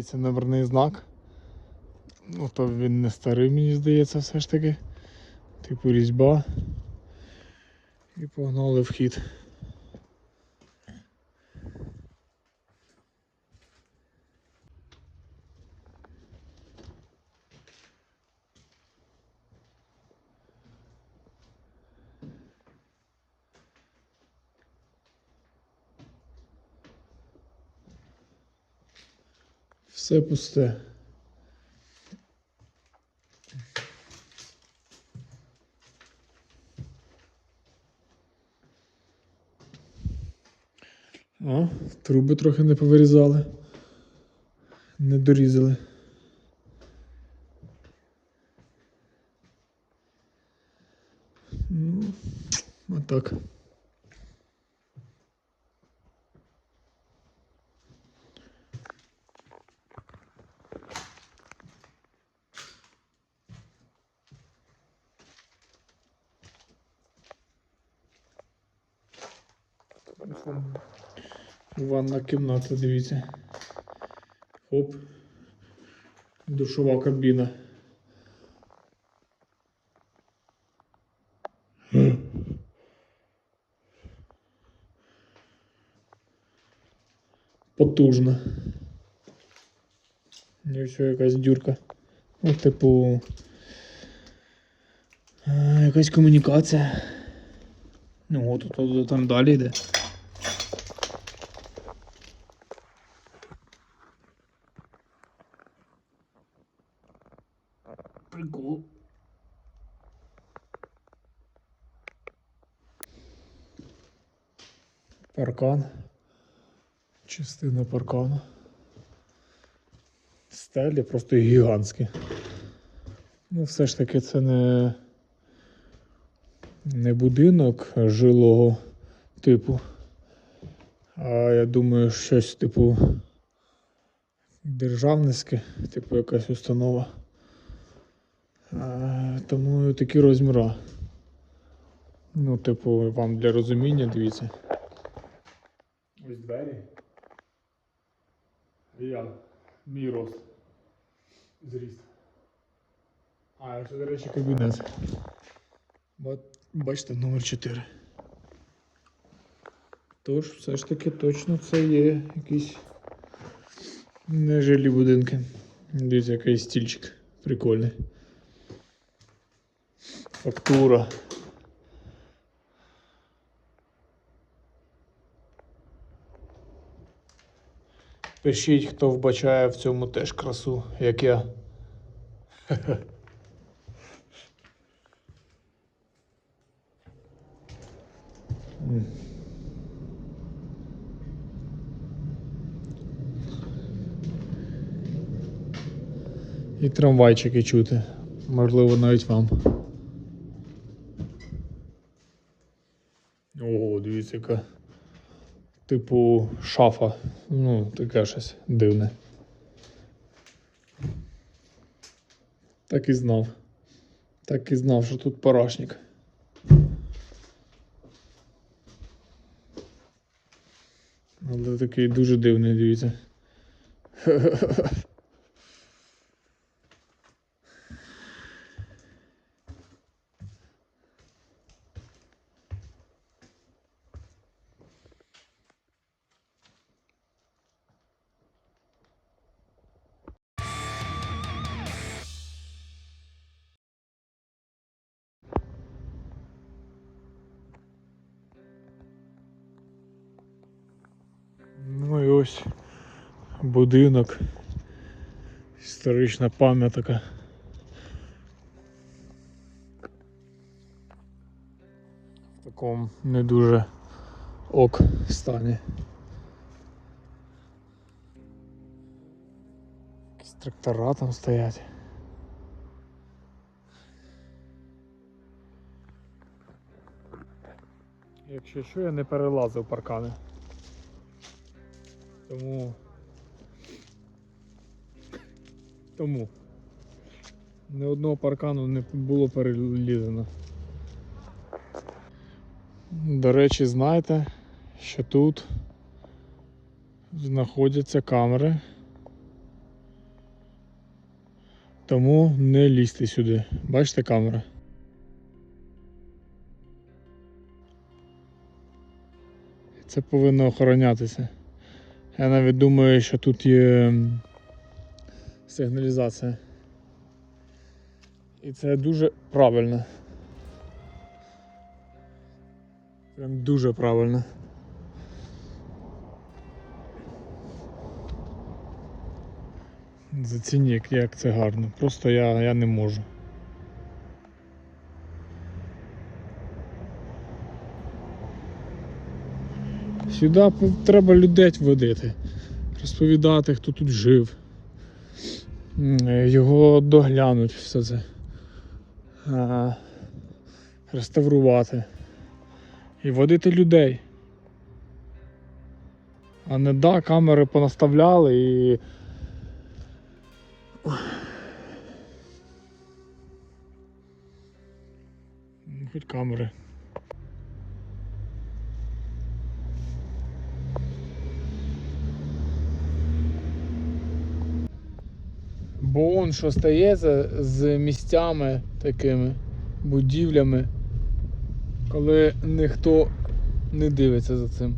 Дивіться, номерний знак. Ну, то він не старий, мені здається, все ж таки. Типу різьба. І погнали в Все пусте. О, труби трохи не повирізали. Не дорізали. Ну, отак. Ванна кімната, дивіться. Хоп. Душова кабіна. Потужно. І все якась дюрка. Ну, типу. Якась комунікація. Ну, от, от, от там далі йде. Паркан. Частина паркану. Стелі просто гігантські. Ну, все ж таки це не, не будинок жилого типу. А я думаю, щось типу державницьке, типу якась установа. А, тому такі розміри. Ну, типу, вам для розуміння, дивіться. Ось двері. І я. Мій рост. Зріст. А, це, до речі, кабінет. Бачите, номер 4. Тож, все ж таки точно це є якісь нежилі будинки. Дивіться, якийсь стільчик прикольний. Фактура. Пишіть, хто вбачає в цьому теж красу, як я. І трамвайчики чути. Можливо, навіть вам. Ого, дивіться, яка. Типу шафа. Ну, таке щось дивне. Так і знав. Так і знав, що тут парашник. Але такий дуже дивний, дивіться. ось будинок. Історична пам'ятка. В такому не дуже ок стані. Якісь трактора там стоять. Якщо що, я не перелазив паркани. Тому. Тому. Ні одного паркану не було перелізано. До речі, знаєте, що тут знаходяться камери Тому не лізьте сюди. Бачите камера? Це повинно охоронятися. Я навіть думаю, що тут є сигналізація. І це дуже правильно. Прям дуже правильно. Зацініть, як це гарно. Просто я, я не можу. Сюди треба людей водити, розповідати, хто тут жив, е, його доглянуть, все це. Реставрувати. І водити людей. А не да, камери понаставляли і. Хоч камери. Он що стається з місцями такими, будівлями, коли ніхто не дивиться за цим.